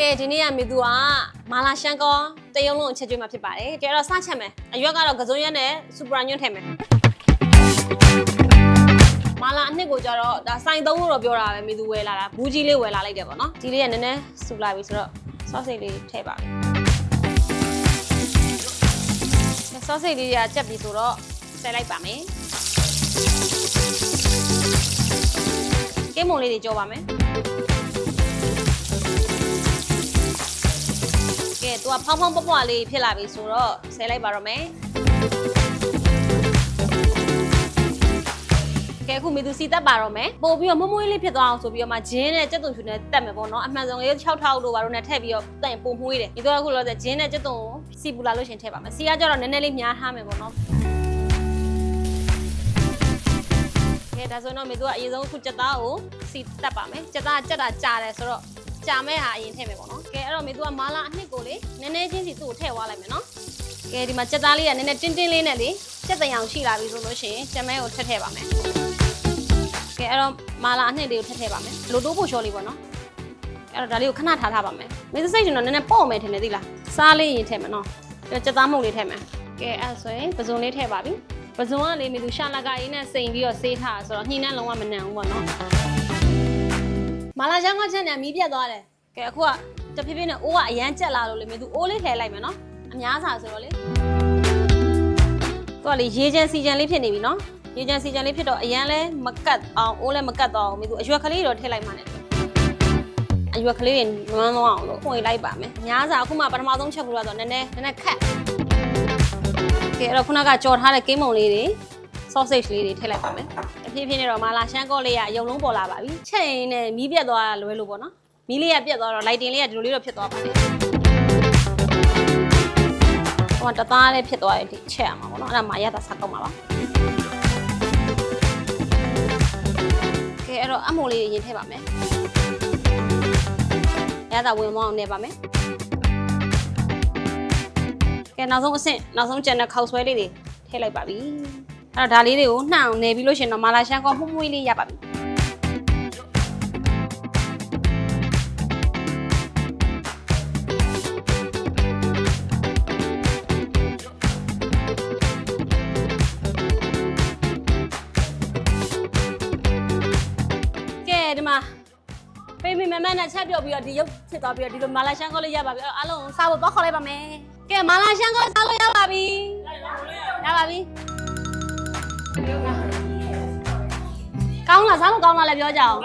ကဲဒီနေ့ကမေသူကမာလာရှန်ကောတရုံလုံးအချက်ကျွေးမှာဖြစ်ပါတယ်ကဲအဲ့တော့စချက်မယ်အရွက်ကတော့ကစုံရက်နဲ့စူပရာညွန့်ထည့်မယ်မာလာအနှစ်ကိုကြတော့ဒါစိုင်သုံးလို့တော့ပြောတာပဲမေသူဝယ်လာတာဘူးကြီးလေးဝယ်လာလိုက်တယ်ပေါ့နော်ဒီလေးကနည်းနည်းစူလာပြီဆိုတော့ဆော့စိတ်လေးထည့်ပါမယ်ဆော့စိတ်လေးကကြက်ပြီဆိုတော့ဆယ်လိုက်ပါမယ်ကဲမုံလေးတွေကြောပါမယ် ကဲသူကဖောင်းဖောင်းပွားပွားလေးဖြစ်လာပြီဆိုတော့ဆဲလိုက်ပါတော့မယ်ကဲအခုမေသူစီတက်ပါတော့မယ်ပို့ပြီးတော့မွမွေးလေးဖြစ်သွားအောင်ဆိုပြီးတော့မှဂျင်းနဲ့ကြက်သွန်ဖြူနဲ့တက်မယ်ပေါ့နော်အမှန်ဆုံးလေး6ထောက်လို့ပါတော့နဲ့ထည့်ပြီးတော့တက်ရင်ပို့မွေးတယ်ဒီတော့အခုလောဆယ်ဂျင်းနဲ့ကြက်သွန်ကိုစီပူလာလို့ရှရင်ထည့်ပါမယ်စီကကြတော့နည်းနည်းလေးများထားမယ်ပေါ့နော်ကဲဒါဆိုတော့မေသူကအရင်ဆုံးအခုကြက်သားကိုစီတက်ပါမယ်ကြက်သားကကြက်တာကြာတယ်ဆိုတော့ ကြာမဲ့ဟာအရင်ထည့်မယ်ပေါ့နော်ကဲအဲ့တော့မေသူကမာလာအနှစ်ကိုလေနည်းနည်းချင်းစီသူ့ကိုထည့်သွားလိုက်မယ်နော်ကဲဒီမှာစက်သားလေးကနည်းနည်းတင်းတင်းလေးနဲ့လေစက်တံရောင်ရှိလာပြီဆိုလို့ရှိရင်စက်မဲကိုထည့်ထည့်ပါမယ်ကဲအဲ့တော့မာလာအနှစ်လေးကိုထည့်ထည့်ပါမယ်လိုတိုးဖို့ရှော့လေးပေါ့နော်အဲ့တော့ဒါလေးကိုခဏထားထားပါမယ်မေသူစိတ်ရှင်တော့နည်းနည်းပေါ့မယ်ထင်တယ်သိလားစားလေးရင်ထည့်မယ်နော်အဲ့တော့စက်သားမုံလေးထည့်မယ်ကဲအဲ့ဆိုရင်ပဇွန်လေးထည့်ပါပြီပဇွန်ကလေမေသူရှာလာကရေးနဲ့စိန်ပြီးတော့ဆေးထားဆိုတော့ညှိနှံလုံးဝမနံဘူးပေါ့နော် မာလာချောင်းကချက်နဲ့မီးပြတ်သွားတယ်ကဲအခုကတဖြည်းဖြည်းနဲ့အိုးကအရန်ကြက်လာလို့လေမင်းသူအိုးလေးထည့်လိုက်မယ်နော်အများစာဆိုတော့လေသူကလေရေချမ်းစီချမ်းလေးဖြစ်နေပြီနော်ရေချမ်းစီချမ်းလေးဖြစ်တော့အရန်လဲမကတ်အောင်အိုးလဲမကတ်တော့အောင်မင်းသူအရွက်ကလေးတော့ထည့်လိုက်မှနဲ့အရွက်ကလေးတွေနွမ်းသွားအောင်လို့ဖွင့်လိုက်ပါမယ်အများစာအခုမှပထမဆုံးချက်ဘူးတော့နည်းနည်းနည်းနည်းခက်ကဲအဲ့တော့ခုနကကြော်ထားတဲ့ကင်းမုံလေးတွေ sausage လေးတွေထည့်လိုက်ပါမယ်။တဖြည်းဖြည်းနဲ့တော့မာလာရှမ်းကော့လေးကအယုံလုံးပေါ်လာပါပြီ။ချက်ရင်နဲ့မီးပြတ်သွားတာလွယ်လို့ပေါ့နော်။မီးလေးကပြတ်သွားတော့ lighting လေးကဒီလိုလေးတော့ဖြစ်သွားပါတယ်။ဟိုကတသားလေးဖြစ်သွားရင်ဒီချက်ရမှာပေါ့နော်။အဲ့ဒါမှရတာစားကောက်မှာပါ။ကဲအဲ့တော့အမိုးလေးရင်ထည့်ပါမယ်။ရတာဝင်မအောင်နေပါမယ်။ကဲနောက်ဆုံးအဆင့်နောက်ဆုံးကျန်တဲ့ခောက်ဆွဲလေးတွေထည့်လိုက်ပါပြီ။ အဲ့တော့ဒါလေးတွေကိုနှံ့အောင်နေပြီးလို့ရှရင်တော့မာလာရှန်ကောမှုမွေးလေးရပါပြီကဲဒီမှာပေးမိမမနဲ့ချက်ပြော့ပြီးတော့ဒီရုပ်ဖြစ်သွားပြီးတော့ဒီလိုမာလာရှန်ကောလေးရပါပြီအဲ့တော့အားလုံးစားဖို့တော့ခေါ်လိုက်ပါမယ်ကဲမာလာရှန်ကောစားလို့ရပါပြီရပါပြီ ကောင်းလားစားလို့ကောင်းလားလည်းပြောကြအောင်